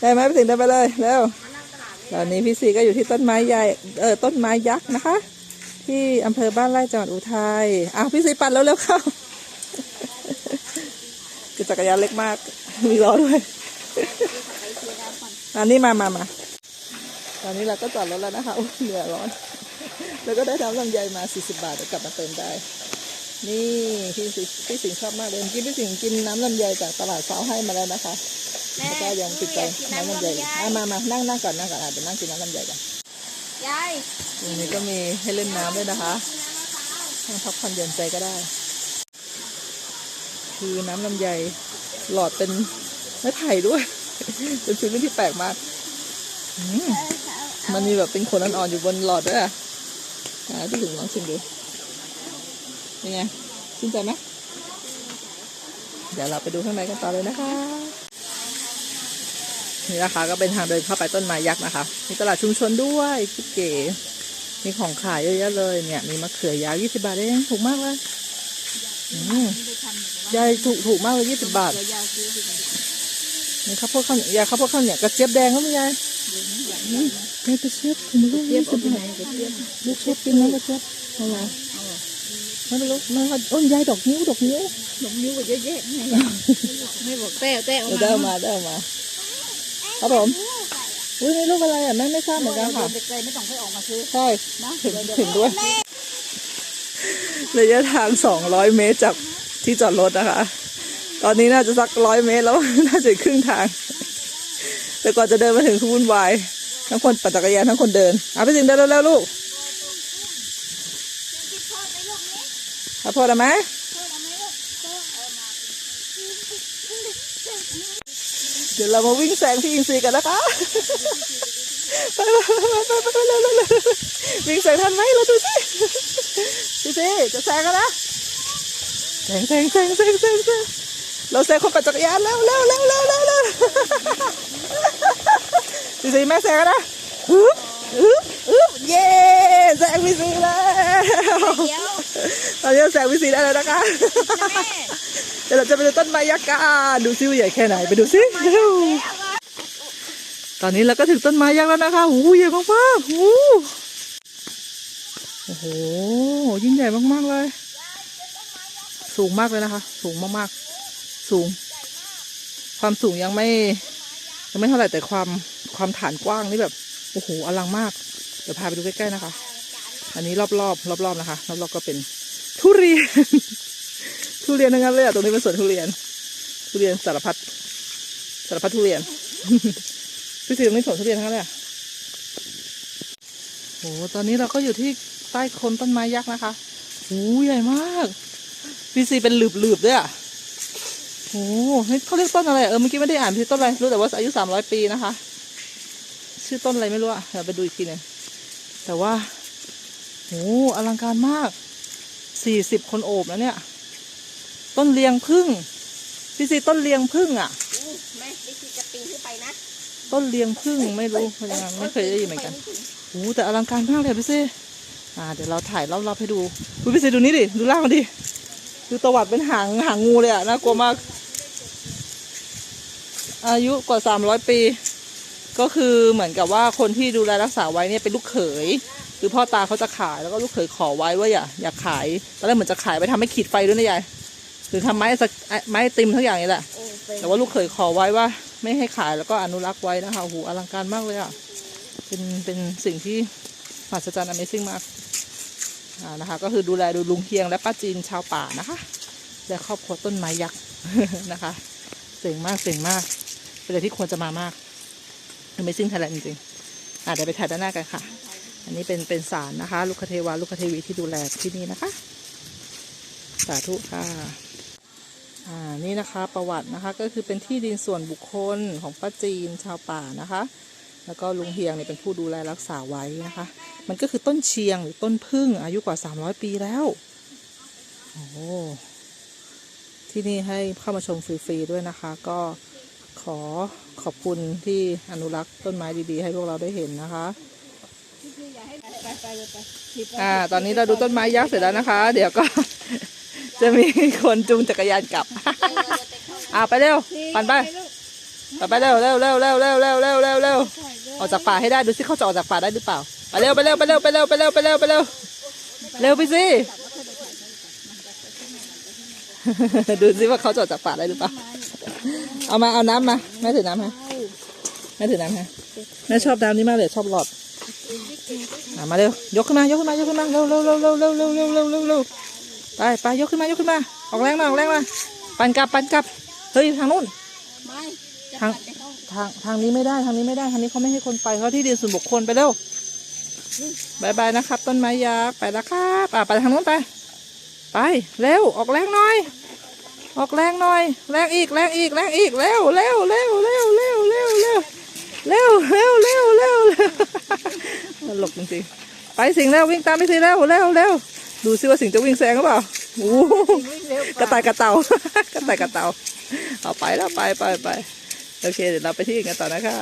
ได้ไหมไปถึงได้ไปเลยเร็วตอนนี้พี่สีก็อยู่ที่ต้นไม้ใหญ่เออต้นไม้ยักษ์นะคะ ที่อำเภอบ้านไร่จังหวัดอุทัยอ้าวพี่สีปั่นแล้วเร็วเข้าคือจักรยานเล็กมากมีล้อด้วยอันนี้มามามาตอนนี้เราก็จอดรถแล้วนะคะเหนื่อยร้อน แล้วก็ได้น้ำลำไยมา 40 บาทเดี๋ยวกลับมาเติมได้ นี่พี่สิพี่สิงห์ชอบมากเลยกี้พี่สิงห์กินน้ำลำไยจากตลาดเช้าให้มาแล้วนะคะ แล้วก็ยังติดใจน้ำลำไยอะมามานั่งนั่งก่อนนั่งก่อนอะเดี๋ยวนั่งกินน้ำลำไยกันยายตรงนี้ก็มีให้เล่นน้ำด้วยนะคะนั่งพักผ่อนหย่อนใจก็ได้ คือน้ำลำไยหลอดเป็นไม้ไผ่ด้วย เป็นฟิลลิ่งที่แปลกมากอืมมันมีแบบเป็นขนอ่อนๆอยู่บนหลอดด้วยอะอะพี่ถึงลองชิมดูเป็นไงชื่นใจไหมเดี๋ยวเราไปดูข้างในกันต่อเลยนะคะ นี่นะคะ ก็เป็นทางเดินเข้าไปต้นไม้ยักษ์นะคะ มีตลาดชุมชนด้วยคิดเก๋มีของขายเยอะแยะเลยเนี่ย มีมะเขือยาวยี่สิบาทเองถูกมากเลยอืมยายถูกถูกมากเลยยี่สิบบาทยายซื้อสินี่ข้าวโพดข้าวเหนียวยายข้าวโพดข้าวเหนียวกระเจี๊ยบแดงก็มียายอืมยายกระเจี๊ยบถึงลูกยี่สิบบาทลูกเจี๊ยบกินไหมกระเจี๊ยบเอาละไม่เป็นไรไม่ค่ะโอ้ยยายดอกนิ้วดอกนิ้วหนมนิ้วก็เยอะแยะไงไม่บอกแต้วแต้วเดี๋ยวได้เอามาได้เอามา ครับผมอุ้ยนี่ลูกอะไรอะแม่ไม่ทราบเหมือนกันค่ะเด็กๆไม่ต้องค่อยออกมาซื้อใช่นะเห็นเห็นด้วยระยะทาง200เมตรจากที่จอดรถนะคะ ตอนนี้น่าจะสักร้อยเมตรแล้วน่าจะครึ่งทาง แต่ก่อนจะเดินมาถึงคือวุ่นวายทั้งคนปั่นจักรยานทั้งคนเดินเอาไปถึงเดินแล้วลูกเอาพอแล้วไหม เดี๋ยวเรามาวิ่งแซงพี่อินซีกันนะคะไปไปไปไปไปไปเร็วเร็วเร็ววิ่งแซงทันไหมเราดูสิพี่ซีจะแซงกันนะแซงแซงแซงแซงแซงแซงเราแซงคนปั่นจักรยานแล้วเร็วเร็วเร็วเร็วเร็วพี่ซีแม่แซงกันนะฮึบฮึบฮึบเย้แซงพี่ซีแล้ว ตอนนี้เราแซงพี่ซีได้แล้วนะคะแม่เดี๋ยวเราจะไปดูต้นไม้ยักษ์กันดูซิว่าใหญ่แค่ไหนไปดูซิเร็วตอนนี้เราก็ถึงต้นไม้ยักษ์แล้วนะคะโอ้โหใหญ่มากๆโอ้โหโอ้โห ยิ่งใหญ่มากๆเลย สูงมากเลยนะคะ สูงมากๆ สูง ความสูงยังไม่ ยังไม่เท่าไหร่แต่ความความฐานกว้างนี่แบบ โอ้โห อลังมาก เดี๋ยวพาไปดูใกล้ๆนะคะ อันนี้รอบๆรอบๆนะคะรอบๆก็เป็นทุเรียน ทุเรียนทั้งนั้นเลยอะตรงนี้เป็นสวนทุเรียน ทุเรียนสารพัดสารพัดทุเรียนพี่สิตรงนี้สวนทุเรียนทั้งนั้นเลยอะโอ้ตอนนี้เราก็อยู่ที่ใต้โคนต้นไม้ยักษ์นะคะโอ้ใหญ่มากพี่ซีเป็นหลืบๆด้วยอะโอ้นี่เขาเรียกต้นอะไรเออเมื่อกี้ไม่ได้อ่านพี่ต้นอะไรรู้แต่ว่าอายุสามร้อยปีนะคะ ชื่อต้นอะไรไม่รู้อะเดี๋ยวไปดูอีกทีหนึงแต่ว่า โอ้อลังการมากสี่สิบคนโอบแล้วเนี่ย ต้นเลียงพึ่งพี่ซีต้นเลียงพึ่งอะอู้แม่ไม่คิดจะปีนขึ้นไปนะต้นเลียงพึ่งไม่รู้เป็นยังไงไม่เคยได้ยินเหมือนกันโอ้แต่อลังการมากเลยพี่ซีอ่าเดี๋ยวเราถ่ายรอบๆให้ดูดูพี่ซีดูนี่ดิดูล่างมันดิดูตวัดเป็นหางหางงูเลยอะน่ากลัวมาก อายุกว่าสามร้อยปี ก็คือเหมือนกับว่าคนที่ดูแลรักษาไว้เนี่ยเป็นลูกเขย คือพ่อตาเขาจะขายแล้วก็ลูกเขยขอไว้ว่าอย่าอย่าขายตอนแรกเหมือนจะขายไปทำให้ขีดไฟด้วยนะยายหรือทำไม้สักไม้ไอติมทั้งอย่างนี้แหละโอ้เป็นแต่ว่าลูกเขยขอไว้ว่า ไม่ให้ขายแล้วก็อนุรักษ์ไว้นะคะโอ้โหอลังการมากเลยอะเป็นเป็นสิ่งที่มหัศจรรย์ Amazing มากอ่านะคะ ก็คือดูแลดูลุงเฮียงและป้าจีนชาวป่านะคะ และครอบครัวต้นไม้ยักษ์นะคะเจ๋งมากเจ๋งมาก เป็นอะไรที่ควรจะมามาก Amazing Thailand จริงๆอ่าเดี๋ยวไปถ่ายด้านหน้ากันค่ะ อันนี้เป็นเป็นศาลนะคะ ลูกคเทวาลูกคเทวีที่ดูแลที่นี่นะคะ สาธุค่ะอ่านี่นะคะประวัตินะคะก็คือเป็นที่ดินส่วนบุคคลของป้าจีนชาวป่านะคะ แล้วก็ลุงเฮียงเนี่ยเป็นผู้ดูแลรักษาไว้นะคะ มันก็คือต้นเชียงหรือต้นพึ่งอายุกว่า 300 ปีแล้วโอ้ที่นี่ให้เข้ามาชมฟรีๆด้วยนะคะ ก็ขอขอบคุณที่อนุรักษ์ต้นไม้ดีๆ ให้พวกเราได้เห็นนะคะ อ่า ตอนนี้เราดูต้นไม้ยักษ์เสร็จแล้วนะคะ เดี๋ยวก็ จะมีคนจูงจักรยานกลับ อ่าไปเร็ว ปั่นไปไปเร็วเร็วเร็วเร็วเร็วเร็วเร็วเร็วเร็วออกจากป่าให้ได้ดูสิเขาจะออกจากป่าได้หรือเปล่า ไปเร็วไปเร็วไปเร็วไปเร็วไปเร็วไปเร็วไปเร็วเร็วไปสิ ดูสิว่าเขาจะออกจากป่าได้หรือเปล่า เอามาเอาน้ำมาแม่ถือน้ำให้แม่ถือน้ำให้แม่ชอบน้ำนี้มากเลยชอบหลอด มาเร็วยกขึ้นมายกขึ้นมายกขึ้นมาเร็วเร็วเร็วเร็วเร็วเร็วเร็วเร็วเร็วเร็วไปไปยกขึ้นมายกขึ้นมาออกแรงมาออกแรงมาปั่นกลับปั่นกลับเฮ้ยทางนู้นไม่จะทางปัดไปเข้าทางทางนี้ไม่ได้ทางนี้ไม่ได้ทางนี้เขาไม่ให้คนไปเขาที่ดินส่วนบุคคลไปเร็วบายบายนะครับ ต้นไม้ยักษ์ไปแล้วครับอะไปทางนู้นไป ไปเร็วออกแรงหน่อย ออกแรงหน่อย แรงอีกแรงอีกแรงอีกเร็วเร็วเร็วเร็วเร็วเร็วเร็ว เร็วเร็วเร็วเร็วเร็วตลกจริงๆไปสิงแล้ววิ่งตามไปสิเร็วเร็วเร็วดูซิว่าสิงจะวิ่งแซงหรือเปล่าโอ้โหวิ่งเร็วกระต่ายกระเต่ากระต่ายกระเต่าเอาไปแล้วไปไปไปโอเคเดี๋ยวเราไปที่อื่นกันต่อนะคะ